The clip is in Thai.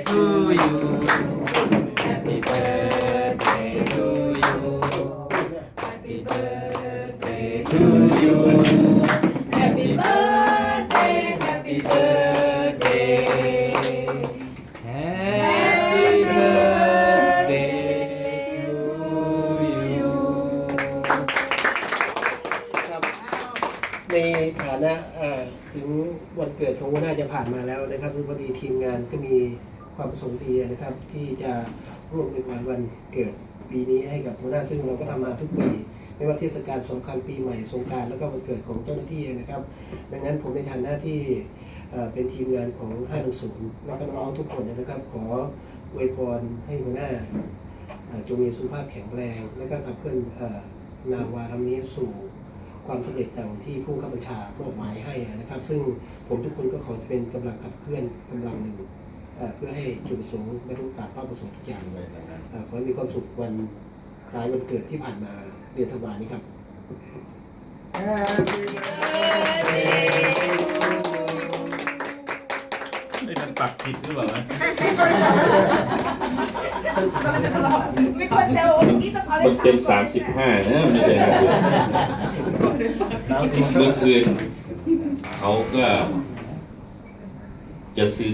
to you Happy birthday to you Happy birthday to you Happy birthday Happy birthday Happy birthday to you ครับในฐานะอ่อถึงวันเกิดของหัวหน้าจะผ่านมาแล้วนะครับพอดีทีมงานก็มี ความประสงค์ดีนะครับที่จะร่วมในวันวันเกิดปีนี้ให้กับหัวหน้าซึ่งเราก็ทำมาทุกปีไม่ว่าเทศกาลสำคัญปีใหม่สงกรารแล้วก็วันเกิดของเจ้าหน้าที่นะครับดังนั้นผมในฐานะที่เป็นทีมงานของ510และก็น้องทุกคนนะครับ ขออวยพรให้หัวหน้าจงมีสุขภาพแข็งแรง และก็ขับเคลื่อนนาวาลำนี้สู่ความสำเร็จดังที่ผู้ข้าบัญชามอบหมายให้นะครับ ซึ่งผมทุกคนก็ขอจะเป็นกำลังขับเคลื่อนกำลังหนึ่ง เอ่อเพื่อให้จุดประสงค์บรรลุตามเป้าประสงค์ทุกอย่างเอ่อขอให้มีความสุขวันคล้ายวันเกิดที่ผ่านมาเดือนธันวานี้ครับไอ้มันปักผิดหรือเปล่านะมีคนเซลล์นี่สะพอเลยมันเป็นสามสิบห้านะไม่ใช่ห้าสิบเมื่อคืนเขาก็จะซื้อ